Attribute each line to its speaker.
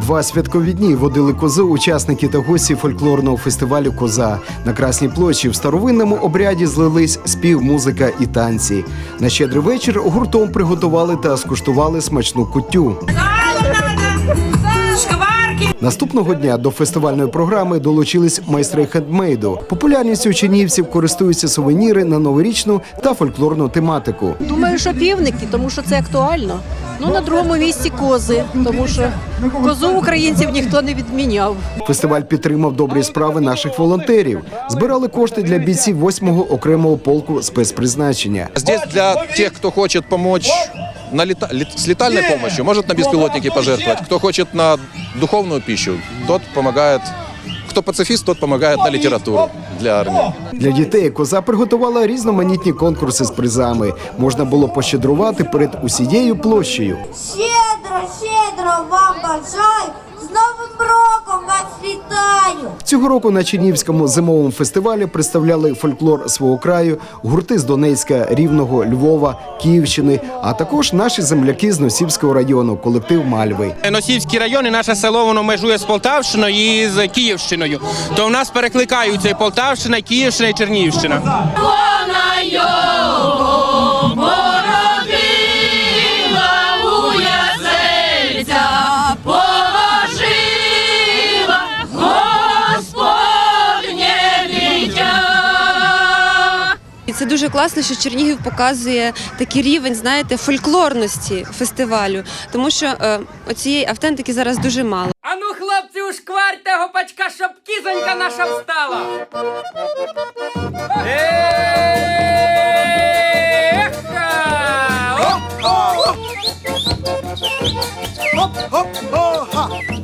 Speaker 1: Два святкові дні водили козу учасники та гості фольклорного фестивалю Коза на Красній площі в старовинному обряді злились спів, музика і танці. На щедрий вечір гуртом приготували та скуштували смачну куттю. Наступного дня до фестивальної програми долучились майстри хендмейду. Популярністю чинівців користуються сувеніри на новорічну та фольклорну тематику.
Speaker 2: Думаю, що півники, тому що це актуально. Ну на другому місці кози, тому що козу українців ніхто не відміняв.
Speaker 1: Фестиваль підтримав добрі справи наших волонтерів. Збирали кошти для бійців 8-го окремого полку спецпризначення.
Speaker 3: Здесь для тех, кто хочет помочь на лета- лет- с летальной помощью, может на беспилотники пожертвовать. Кто хочет на духовную пищу, тот помогает. Кто пацифіст, тот допомагає на літературу для армії
Speaker 1: Для дітей коза приготувала різноманітні конкурси з призами. Можна було пощедрувати перед усією площею.
Speaker 4: Щедро, щедро вам бажаю,
Speaker 1: Цього року на Чернівському зимовому фестивалі представляли фольклор свого краю, гурти з Донецька, Рівного, Львова, Київщини, а також наші земляки з Носівського району, колектив Мальви.
Speaker 5: Носівський район і наше село воно межує з Полтавщиною і з Київщиною. То в нас перекликаються і Полтавщина, і Київщина, і Чернігівщина.
Speaker 6: це дуже класно, що Чернігів показує такий рівень, знаєте, фольклорності фестивалю, тому що е, оцієї автентики зараз дуже мало.
Speaker 7: Ану, хлопці, ушкварте гопачка, щоб кізонька наша встала. Еха! Оп! Оп! Оп!